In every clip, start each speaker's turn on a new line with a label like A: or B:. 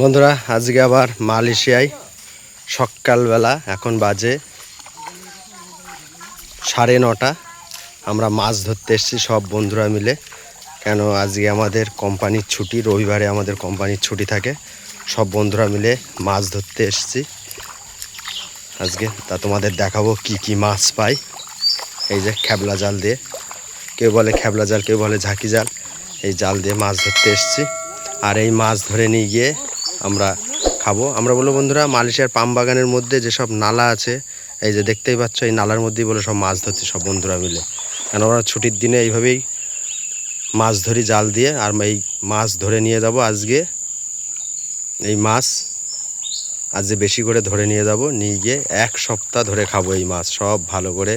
A: বন্ধুরা, আজকে আবার মালয়েশিয়ায় সকালবেলা এখন বাজে সাড়ে নটা। আমরা মাছ ধরতে এসেছি সব বন্ধুরা মিলে। কেন, আজকে আমাদের কোম্পানির ছুটি, রবিবারে আমাদের কোম্পানির ছুটি থাকে। সব বন্ধুরা মিলে মাছ ধরতে এসেছি। আজকে তা তোমাদের দেখাবো কি কি মাছ পাই। এই যে খেবলা জাল দিয়ে। কেউ বলে খেবলা জাল, কেউ বলে ঝাঁকি জাল। এই জাল দিয়ে মাছ ধরতে এসেছি। আর এই মাছ ধরে নিয়ে গিয়ে আমরা খাব। আমরা বলব, বন্ধুরা, মালয়েশিয়ার পাম বাগানের মধ্যে যেসব নালা আছে, এই যে দেখতেই পাচ্ছ, এই নালার মধ্যেই বলে সব মাছ ধরছে সব বন্ধুরা মিলে। কেন আমরা ছুটির দিনে এইভাবেই মাছ ধরি জাল দিয়ে, আর এই মাছ ধরে নিয়ে যাব আজকে। এই মাছ আজ যে বেশি করে ধরে নিয়ে যাব, নিয়ে গিয়ে এক সপ্তাহ ধরে খাব এই মাছ। সব ভালো করে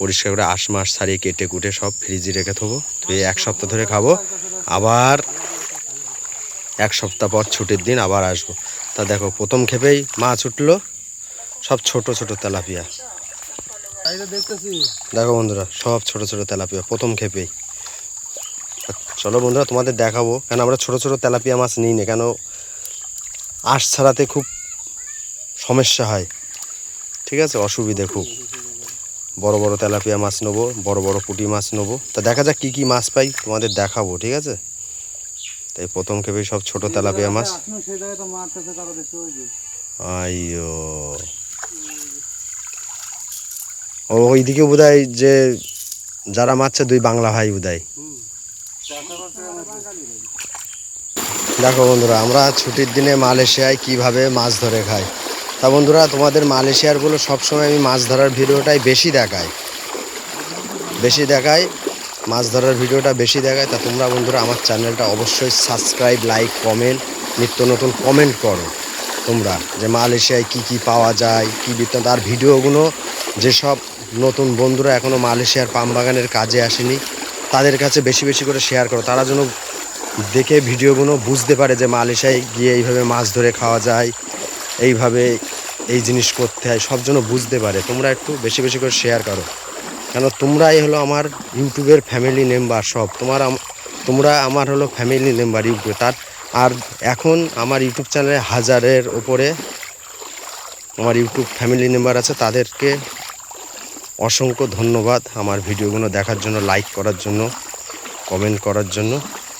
A: পরিষ্কার করে আশ মাস ছাড়িয়ে কেটে কুটে সব ফ্রিজে রেখে থবো। তো এই এক সপ্তাহ ধরে খাব। আবার এক সপ্তাহ পর ছুটির দিন আবার আসব। তা দেখো, প্রথম খেপেই মাছ উঠল, সব ছোট ছোট তেলাপিয়া। দেখো বন্ধুরা, সব ছোট ছোট তেলাপিয়া, প্রথম খেপেই। চলো বন্ধুরা, তোমাদের দেখাবো, কেন আমরা ছোট ছোট তেলাপিয়া মাছ নিই না, কেন আঁশ ছাড়াতে খুব সমস্যা হয়। ঠিক আছে? অসুবিধে খুব। বড় বড় তেলাপিয়া মাছ নেব, বড় বড় পুঁটি মাছ নেব। তা দেখা যাক কী কী মাছ পাই, তোমাদের দেখাবো, ঠিক আছে? তাই প্রথম খেপেই সব ছোট তেলাপিয়া মাছ। আইও ও ওইদিকে বোধহয় যে যারা মারছে দুই বাংলা ভাই বোধহয়। দেখো বন্ধুরা আমরা ছুটির দিনে মালয়েশিয়ায় কীভাবে মাছ ধরে খাই। তা বন্ধুরা তোমাদের মালয়েশিয়ারগুলো সবসময় আমি মাছ ধরার ভিডিওটাই বেশি দেখাই। বেশি দেখাই। মাছ ধরার ভিডিওটা বেশি দেখায়, তা তোমরা বন্ধুরা আমার চ্যানেলটা অবশ্যই সাবস্ক্রাইব লাইক কমেন্ট নিত্য নতুন কমেন্ট করো। তোমরা যে মালয়েশিয়ায় কি কি পাওয়া যায়, কি বৃত্তান্ত আর ভিডিওগুলো যেসব নতুন বন্ধুরা এখনও মালয়েশিয়ার পাম বাগানের কাজে আসেনি, তাদের কাছে বেশি বেশি করে শেয়ার করো। তারা যেন দেখে ভিডিওগুলো বুঝতে পারে যে মালয়েশিয়ায় গিয়ে এইভাবে মাছ ধরে খাওয়া যায়, এইভাবে এই জিনিস করতে হয়, সব যেন বুঝতে পারে। তোমরা একটু বেশি বেশি করে শেয়ার করো। কেন তোমরাই হলো আমার ইউটিউবের ফ্যামিলি মেম্বার সব। তোমার তোমরা আমার হলো ফ্যামিলি মেম্বার ইউটিউবে। তার আর এখন আমার ইউটিউব চ্যানেলে হাজারের ওপরে আমার ইউটিউব ফ্যামিলি মেম্বার আছে। তাদেরকে অসংখ্য ধন্যবাদ আমার ভিডিওগুলো দেখার জন্য লাইক করার জন্য কমেন্ট করার জন্য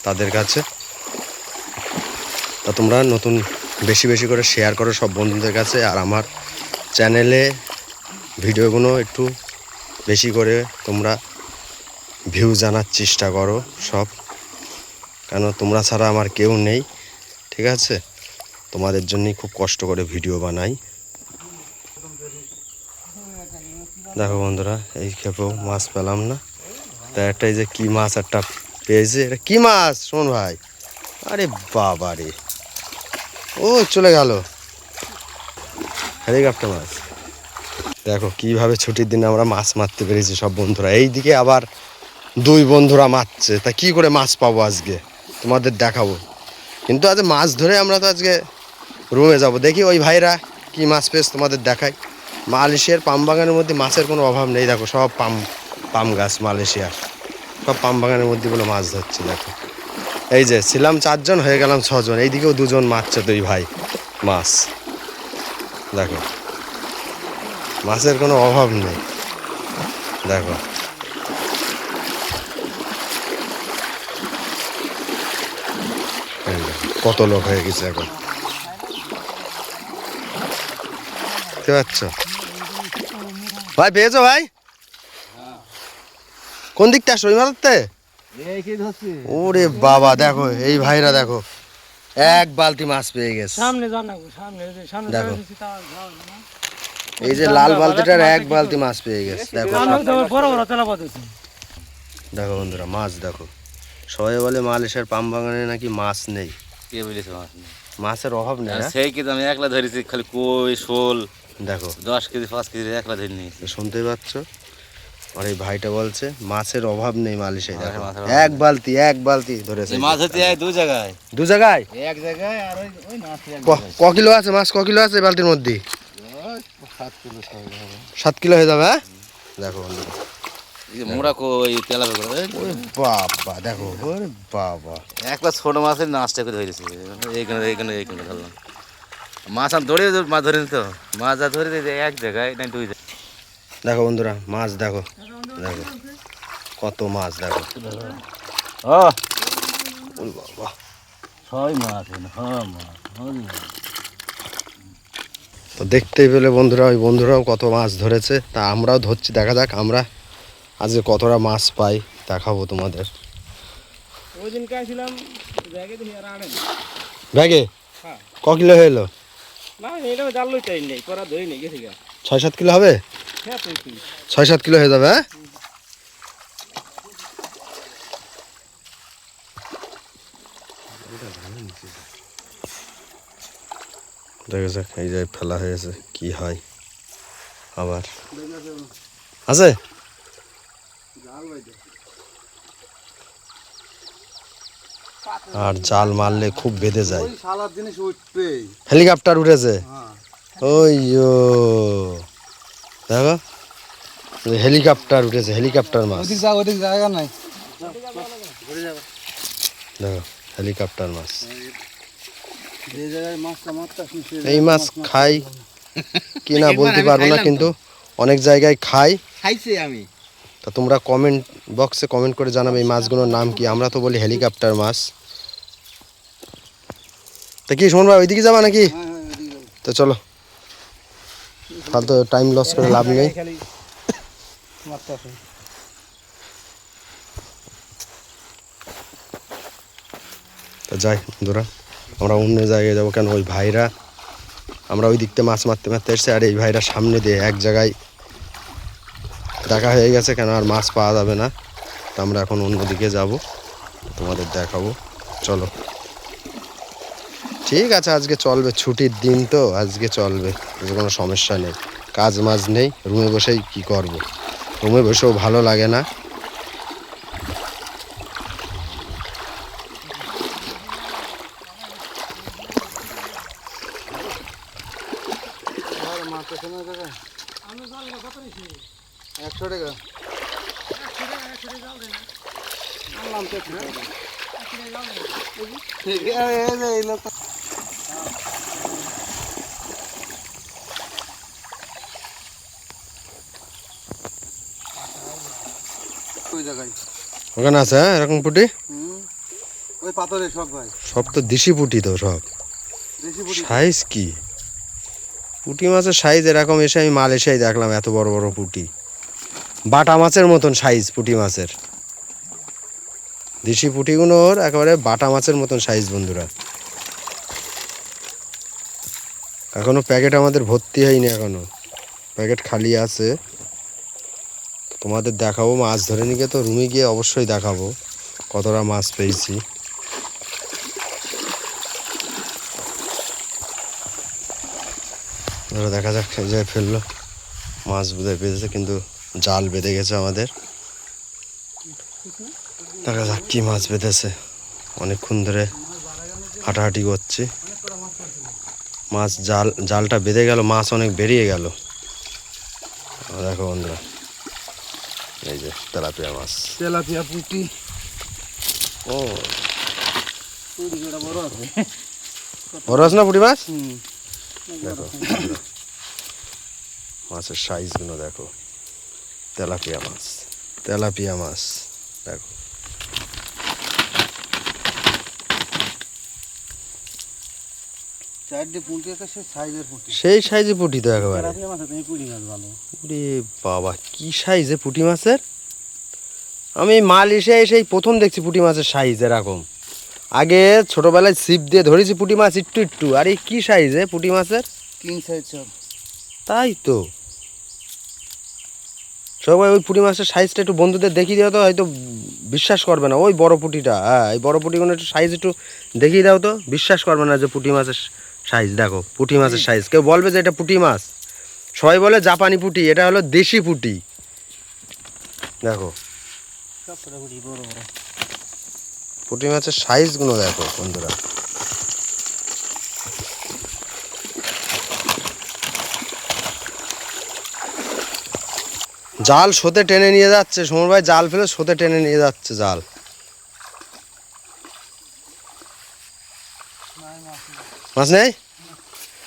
A: তাদের কাছে। তা তোমরা নতুন বেশি বেশি করে শেয়ার করো সব বন্ধুদের কাছে। আর আমার চ্যানেলে ভিডিওগুলো একটু বেশি করে তোমরা ভিউ জানার চেষ্টা করো সব। কেন তোমরা ছাড়া আমার কেউ নেই, ঠিক আছে? তোমাদের জন্যই খুব কষ্ট করে ভিডিও বানাই। দেখো বন্ধুরা, এই খেপেও মাছ পেলাম না। তা একটা এই যে কি মাছ একটা পেয়েছে, এটা কী মাছ? শোন ভাই। আরে বাবা রে ও, চলে গেল। হেলিকপ্টার মাছ। দেখো, কীভাবে ছুটির দিনে আমরা মাছ মারতে পেরেছি সব বন্ধুরা। এইদিকে আবার দুই বন্ধুরা মারছে। তা কি করে মাছ পাবো আজকে? তোমাদের দেখাবো। কিন্তু আজ মাছ ধরে আমরা তো আজকে রুমে যাব। দেখি ওই ভাইরা কি মাছ পেয়েছে, তোমাদের দেখাই। মালয়েশিয়ার পাম বাগানের মধ্যে মাছের কোনো অভাব নেই। দেখো, সব পাম পাম গাছ মালয়েশিয়ার। সব পাম বাগানের মধ্যে বলে মাছ ধরছে, দেখো। এই যে, ছিলাম চারজন, হয়ে গেলাম ছজন। এইদিকেও দুজন মারছে দুই ভাই মাছ। দেখো। মাছের কোনো অভাব নেই দেখো কত লোক হয়ে গেছে এখন দেখতে পাচ্ছ ভাই পেয়েছ ভাই কোন দিকটা আসো মারতে ওরে বাবা দেখো এই ভাইরা দেখো এক বালতি মাছ পেয়ে গেছে
B: সামনে যান সামনে সামনে
A: দেখো। এই যে লাল বালতিটার এক বালতি মাছ পেয়ে গেছে। দেখো। দেখো বন্ধুরা মাছ দেখো। সবাই বলে মালয়েশিয়ার পাম বাগানে নাকি মাছ নেই।
C: কে বলেছে মাছ নেই?
A: মাছের অভাব নেই
C: সেই কিন্তু আমি একলা ধরেছি? খালি কই শোল
A: দেখো।
C: দশ কেজি পাঁচ কেজি একলা ধরে নিয়েছি।
A: শুনতেই পাচ্ছ? আর এই ভাইটা বলছে মাছের অভাব নেই মালয়েশিয়ায় দেখো। এক বালতি এক বালতি ধরেছে।
C: মাছ হচ্ছে এই দু জায়গায়।
A: দু জায়গায়?
C: এক জায়গায় আর ওই ওই মাছ
A: ক কিলো আছে মাছ? ক কিলো আছে বালতির মধ্যে?
C: সাত কিলো
A: হয়ে যাবে হ্যাঁ? দেখো
C: মোড়া কই করে
A: বাবা দেখো ওরে বাবা।
C: ছোট মাছের নাচটা করে ধরেছি। এইখানে এইখানে এইখানে ধরলাম। মাছ আর ধরে মাছ ধরে তো মাছ আর ধরে এক জায়গায় না দুই জায়গায়।
A: দেখো বন্ধুরা মাছ দেখো দেখো। কত মাছ দেখো।
C: ও
A: বাবা।
C: ছয় মাছ হ্যাঁ মাছ
A: তো দেখতেই পেলে বন্ধুরা ওই বন্ধুরাও কত মাছ ধরেছে। তা আমরাও ধরছি দেখা যাক আমরা আজকে কতটা মাছ পাই দেখাবো তোমাদের।
B: ব্যাগে হ্যাঁ।
A: ক কিলো হলো ছয় সাত কিলো হবে?
B: হ্যাঁ
A: ছয় সাত কিলো হয়ে যাবে হ্যাঁ? দেখা যাক এই যে ফেলা হয়েছে কি হয়। আবার। আছে? আর জাল মারলে খুব বেঁধে যায়। হেলিকপ্টার উঠেছে।
D: হ্যাঁ।
A: ওই দেখো হেলিকপ্টার উঠেছে হেলিকপ্টার মাছ।
D: জায়গা নাই।
A: দেখো হেলিকপ্টার মাছ
D: যে জায়গায় মাছটা মারতে আসুন সে
A: এই মাছ খাই। কি না বলতে পারব না কিন্তু অনেক জায়গায় খাই।
C: খাইছি আমি।
A: তা তোমরা কমেন্ট বক্সে কমেন্ট করে জানাবে এই মাছগুলোর নাম কি। আমরা তো বলি হেলিকপ্টার মাছ। তা কি শোন ভাই ওইদিকে যাবা নাকি?
D: হ্যাঁ হ্যাঁ ওদিকে যাব।
A: তো চলো। ফালতু টাইম লস করে লাভ নেই। তা যাই বন্ধুরা। আমরা অন্য জায়গায় যাব কেন? ওই ভাইরা। আমরা ওই দিকতে মাছ মারতে মারতে এসছি, আর এই ভাইরা সামনে দিয়ে এক জায়গায় দেখা হয়ে গেছে কেন? আর মাছ পাওয়া যাবে না। তা আমরা এখন অন্যদিকে যাব, তোমাদের দেখাবো। চলো। ঠিক আছে, আজকে চলবে ছুটির দিন তো, আজকে চলবে, আজকে কোনো সমস্যা নেই। কাজ মাজ নেই, রুমে বসেই কি করব? রুমে বসেও ভালো লাগে না।
D: মাছ আছে না জায়গায় একশো টাকা। আনলাম তো ঠিক আছে। ঠিক আছে, এই যে এই লোক
A: ওখানে আছে হ্যাঁ এরকম পুটি?
D: হুম। ওই পাথরে সব ভাই।
A: সব তো দেশি পুটি তো সব। সাইজ কি? পুঁটি মাছের সাইজ এরকম এসে আমি মালয়েশিয়ায় দেখলাম এত বড় বড় পুঁটি। বাটা মাছের মতন সাইজ পুঁটি মাছের। দেশি পুঁটিগুলোর একেবারে বাটা মাছের মতন সাইজ বন্ধুরা। এখনও প্যাকেট আমাদের ভর্তি হয়নি এখনও। প্যাকেট খালি আছে। তোমাদের দেখাবো, মাছ ধরে নিয়ে তো রুমে গিয়ে অবশ্যই দেখাবো কতটা মাছ পেয়েছি। এবার দেখা যাক জায়গায় ফেলল। মাছ বোধহয় বেঁধেছে কিন্তু জাল বেঁধে গেছে আমাদের। দেখা যাক কি মাছ বেঁধেছে। অনেকক্ষণ ধরে হাঁটাহাঁটি করছি। মাছ জাল জালটা বেঁধে গেল মাছ অনেক বেরিয়ে গেল। দেখো বন্ধুরা এই যে তেলাপিয়া মাছ।
D: তেলাপিয়া পুটি।
A: ও।
D: বড় আছে
A: না পুঁটি মাছ? দেখো। মাছের সাইজগুলো দেখো। তেলাপিয়া মাছ। তেলাপিয়া মাছ দেখো। সেই সাইজে পুঁটি তো একেবারে।
D: পুঁটি
A: বাবা কি সাইজে পুঁটি মাছের? আমি মালয়েশিয়ায় এসেই প্রথম দেখছি পুঁটি মাছের সাইজ এরকম। আগে ছোটবেলায় ছিপ দিয়ে ধরেছি পুঁটি মাছ একটু একটু। আর এই কি সাইজে পুঁটি মাছের?
D: তিন সাইজ সব।
A: তাই তো। সবাই ওই পুঁটি মাছের সাইজটা একটু বন্ধুদের দেখিয়ে দাও তো হয়তো বিশ্বাস করবে না। ওই বড় পুঁটিটা হ্যাঁ এই বড় পুঁটিগুলো একটু সাইজ একটু দেখিয়ে দাও তো। বিশ্বাস করবে না যে পুঁটি মাছের সাইজ দেখো পুঁটি মাছের সাইজ কেউ বলবে যে এটা পুঁটি মাছ। সবাই বলে জাপানি পুঁটি এটা হলো দেশি পুঁটি। দেখো।
D: পুঁটি
A: মাছের সাইজগুলো দেখো বন্ধুরা। জাল সোতে টেনে নিয়ে যাচ্ছে, সমর ভাই জাল ফেলে সোতে টেনে নিয়ে যাচ্ছে জাল। মাছ নেই?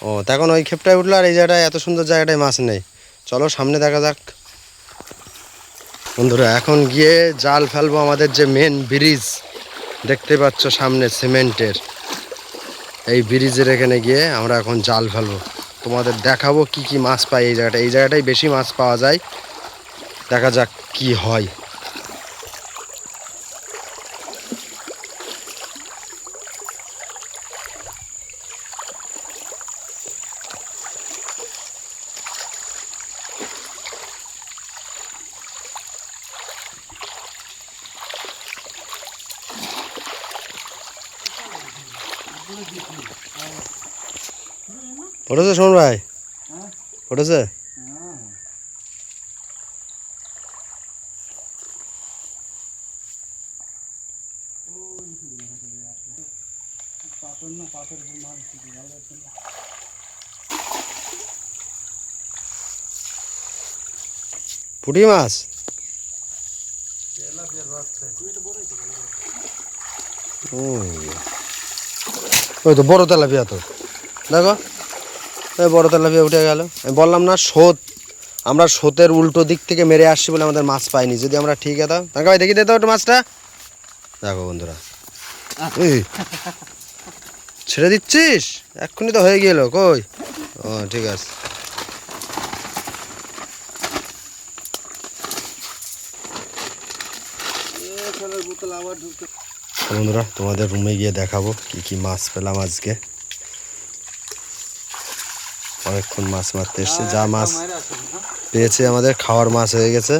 A: ও, তা এখন ওই ক্ষেপটায় উঠল আর এই জায়গাটায়, এত সুন্দর জায়গাটায় মাছ নেই। চলো সামনে দেখা যাক। বন্ধুরা, এখন গিয়ে জাল ফেলব আমাদের যে মেন ব্রিজ দেখতে পাচ্ছ সামনে সিমেন্টের। এই ব্রিজের এখানে গিয়ে আমরা এখন জাল ফেলব। তোমাদের দেখাবো কি কি মাছ পাই এই জায়গাটা। এই জায়গাটাই বেশি মাছ পাওয়া যায়। দেখা যাক কি হয়। উঠেছে শোন ভাই? উঠেছে? পুঁটি মাছ। ওই তো বড় তেলাপিয়া তো। দেখো। বড় তেলাপিয়া উঠে গেল। বললাম না স্রোত আমরা স্রোতের উল্টো দিক থেকে মেরে আসছি বলে আমাদের মাছ পাইনি। যদি আমরা ঠিক যেতাম তাকে ভাই দেখি দিতে একটু মাছটা? দেখো বন্ধুরা। ছেড়ে দিচ্ছিস? এক্ষুনি তো হয়ে গেল কই? ও ঠিক আছে। বন্ধুরা তোমাদের রুমে গিয়ে দেখাবো কি কি মাছ পেলাম আজকে। অনেকক্ষণ মাছ মারতে এসছে, যা মাছ পেয়েছে আমাদের, খাওয়ার মাছ হয়ে গেছে।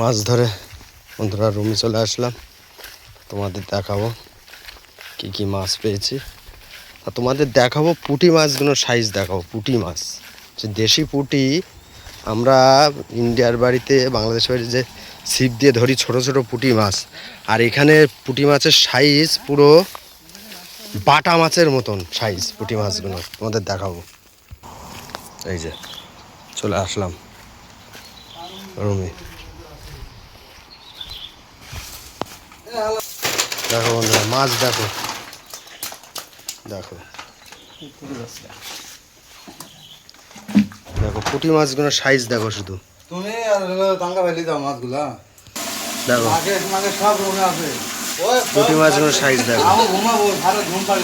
A: মাছ ধরে বন্ধুরা রুমে চলে আসলাম। তোমাদের দেখাবো কি কি মাছ পেয়েছি। আর তোমাদের দেখাবো পুঁটি মাছগুলোর সাইজ দেখাবো, পুঁটি মাছ। যে দেশি পুঁটি, আমরা ইন্ডিয়ার বাড়িতে বাংলাদেশ বাড়িতে যে ছিপ দিয়ে ধরি ছোট ছোট পুঁটি মাছ। আর এখানে পুটি মাছের সাইজ পুরো বাটা মাছের মতন সাইজ পুঁটি মাছগুলো। তোমাদের দেখাবো। এই যে, চলে আসলাম রুমে দেখো বন্ধুরা, মাছ দেখো। দেখো। দেখো, পুঁটি মাছগুলো সাইজ দেখো শুধু।
D: তুমি আর টাঙ্গা ভ্যালি দাও মাছগুলা।
A: দেখো।
D: মাছের সব রুমে আছে। ওই
A: মাছগুলো সাইজ দেখো।
D: আমি ঘুমাবো সারা ঘুম পাড়ি